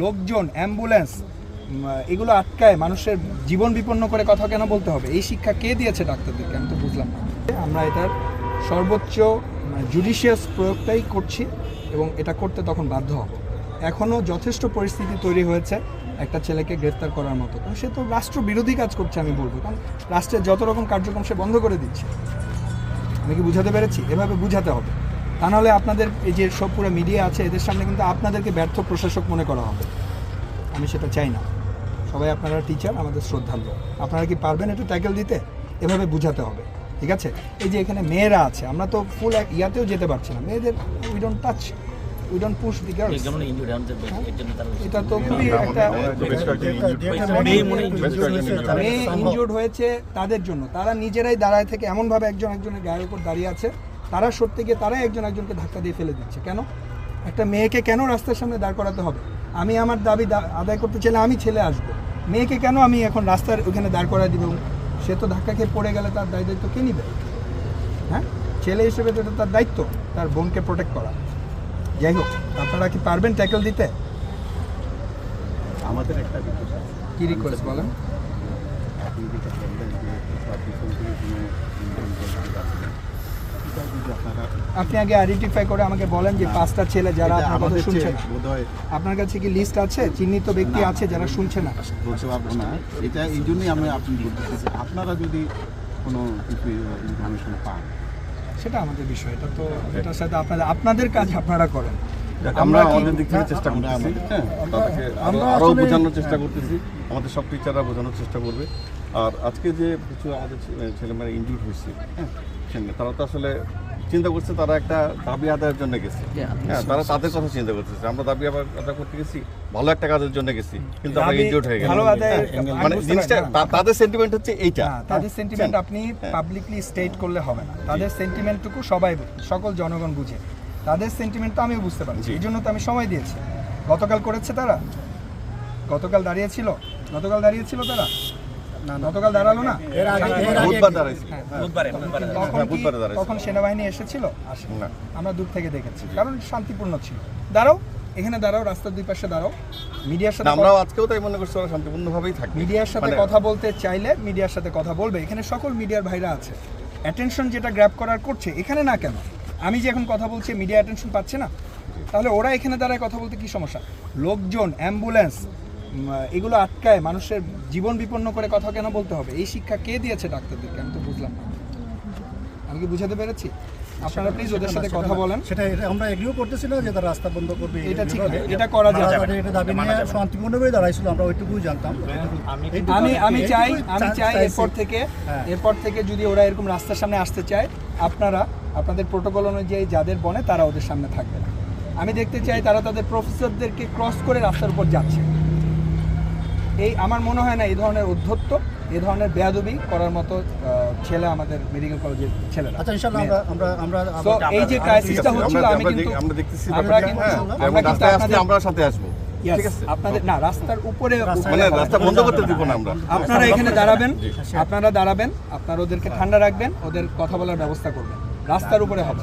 লোকজন, অ্যাম্বুলেন্স এগুলো আটকায় মানুষের জীবন বিপন্ন করে কথা কেন বলতে হবে? এই শিক্ষা কে দিয়েছে ডাক্তারদেরকে? আমি তো বুঝলাম না। আমরা এটার সর্বোচ্চ জুডিশিয়াস প্রয়োগটাই করছি এবং এটা করতে তখন বাধ্য হব। এখনও যথেষ্ট পরিস্থিতি তৈরি হয়েছে একটা ছেলেকে গ্রেফতার করার মতো। কারণ সে তো রাষ্ট্র বিরোধী কাজ করছে, আমি বলব। কারণ রাষ্ট্রের যত রকম কার্যক্রম সে বন্ধ করে দিচ্ছে। আমি কি বুঝাতে পেরেছি? এভাবে বুঝাতে হবে। তা নাহলে আপনাদের এই যে সব পুরো মিডিয়া আছে এদের সামনে কিন্তু আপনাদেরকে ব্যর্থ প্রশাসক মনে করা হবে। আমি সেটা চাই না। সবাই আপনারা টিচার আমাদের শ্রদ্ধার্ঘ আপনারা কি পারবেন একটু ট্যাকেল দিতে? এভাবে বুঝাতে হবে ঠিক আছে? এই যে এখানে মেয়েরা আছে আমরা তো ফুল এক ইয়াতেও যেতে পারছি না। মেয়েদের we don't touch we don't push the girls এটা তো খুবই একটা। মেয়ে ইনজুর্ড হয়েছে তাদের জন্য। তারা নিজেরাই দাঁড়ায় থেকে এমনভাবে একজন একজনের গায়ের উপর দাঁড়িয়ে আছে। তারা সরতে গিয়ে তারাই একজন একজনকে ধাক্কা দিয়ে ফেলে দিচ্ছে। কেন? একটা মেয়েকে কেন রাস্তার সামনে দাঁড় করাতে হবে? আমি আমার দাবি আদায় করতে চাইলে আমি ছেলে আসব। মেয়েকে কেন আমি এখন রাস্তার ওখানে দাঁড় করায় দিব? সে তো ধাক্কা খেয়ে পড়ে গেলে তার দায় দায়িত্ব কে নিবে? হ্যাঁ? ছেলে হিসেবে তো তার দায়িত্ব তার বোনকে প্রোটেক্ট করা। যাই হোক আপনারা কি পারবেন ট্যাকেল দিতে? আমাদের একটা কি রিকোয়েস্ট বলেন? আপনি যেটা বললেন যে তার পিছন থেকে কোনো ইন্ডিয়ান আছে এটা যদি আপনারা আপনি আগে আইডেন্টিফাই করে আমাকে বলেন যে পাঁচটা ছেলে যারা আপনার কথা শুনছে না। আপনার কাছে কি লিস্ট আছে? চিহ্নিত ব্যক্তি আছে যারা শুনছে না? বলতে পারব না। এটা এই জন্যই আমি আপনি বলতেছি আপনারা যদি কোনো কিছু ইনফরমেশন পান। সেটা আমাদের বিষয় এটা তো এটার সাথে আপনাদের আপনাদের কাজ আপনারা করেন। আমরা আমাদের দিক থেকে চেষ্টা করতেছি হ্যাঁ তাদেরকে আরও আমরা আরও বোঝানোর চেষ্টা করতেছি আমাদের সব টিচাররা বোঝানোর চেষ্টা করবে। আর আজকে যে কিছু আমাদের ছেলেমেয়েরা ইনজুর হয়েছে হ্যাঁ তারা তো আসলে চিন্তা করছে তারা একটা দাবি আদায়ের জন্য গেছে। হ্যাঁ তারা তাদের কথা চিন্তা করতেছে। আমরা দাবি আবার আদায় করতে গেছি ভালো একটা কাজের জন্য গেছি কিন্তু আমরা হয়ে গেলাম। হ্যাঁ, মানে জিনিসটা তাদের সেন্টিমেন্ট হচ্ছে এইটা। তাদের হ্যাঁ, সেন্টিমেন্ট আপনি। পাবলিকলি স্টেট করলে হবে না। তাদের সেন্টিমেন্টটুকু সবাই সকল জনগণ বুঝে। তাদের সেন্টিমেন্ট তো আমিও বুঝতে পারছি। এই জন্য তো আমি সময় দিয়েছি। গতকাল করেছে তারা? গতকাল দাঁড়িয়েছিল? গতকাল দাঁড়িয়েছিল তারা? গতকাল দাঁড়াল না? বুধবার দাঁড়াইছি হ্যাঁ। তখন হ্যাঁ। তখন সেনাবাহিনী এসেছিল? আমরা দূর থেকে দেখেছি। কারণ শান্তিপূর্ণ ছিল। দাঁড়াও এখানে দাঁড়াও রাস্তার দুই পাশে দাঁড়াও। মিডিয়ার সাথে আমরাও আজকেও তাই মনে করছি ওরা শান্তিপূর্ণভাবেই থাকবে। মিডিয়ার সাথে মানে- কথা বলতে চাইলে মিডিয়ার সাথে কথা বলবে। এখানে সকল মিডিয়ার ভাইরা আছে। অ্যাটেনশন যেটা গ্র্যাব করার করছে এখানে না কেন? আমি যে এখন কথা বলছি মিডিয়া অ্যাটেনশন পাচ্ছে না? তাহলে ওরা এখানে দাঁড়ায় কথা বলতে কি সমস্যা? লোকজন অ্যাম্বুলেন্স এগুলো আটকায় মানুষের জীবন বিপন্ন করে কথা কেন বলতে হবে? এই শিক্ষা কে দিয়েছে ডাক্তারদেরকে? আমি তো বুঝলাম না। আমি কি বুঝাতে পেরেছি? আপনারা প্লিজ ওদের সাথে কথা বলেন। সেটা এটা আমরা এগ্রিও করতেছি না যে তারা রাস্তা বন্ধ করবে এটা ঠিক এটা করা যাবে এটা দাবি নিয়ে শান্তিপূর্ণভাবে দাঁড়াইছিল আমরা ওইটুকুই জানতাম। আমি আমি চাই আমি চাই এরপর থেকে হ্যাঁ। এরপর থেকে যদি ওরা এরকম রাস্তার সামনে আসতে চায় আপনারা আপনাদের প্রোটোকল অনুযায়ী যাদের বনে তারা ওদের সামনে থাকবে না। আমি দেখতে চাই তারা তাদের প্রফেসরদেরকে ক্রস করে রাস্তার উপর যাচ্ছে। এই আমার মনে হয় না এই ধরনের উদ্ধত্ত এই ধরনের বেয়াদবি করার মতো ছেলে আমাদের মেডিকেল কলেজের ছেলেরা। আচ্ছা ইনশাআল্লাহ আমরা আমরা আমরা এই যে ক্রাইসিসটা হচ্ছিল আমি কিন্তু আমরা দেখতেছি আমরা কিন্তু হ্যাঁ, আমরা সাথে আসব। আপনাদের না রাস্তার উপরে মানে রাস্তা বন্ধ করতে দিব না আমরা। আপনারা এখানে দাঁড়াবেন আপনারা দাঁড়াবেন আপনারা ওদেরকে ঠান্ডা রাখবেন ওদের কথা বলার ব্যবস্থা করবেন। রাস্তার উপরে হবে।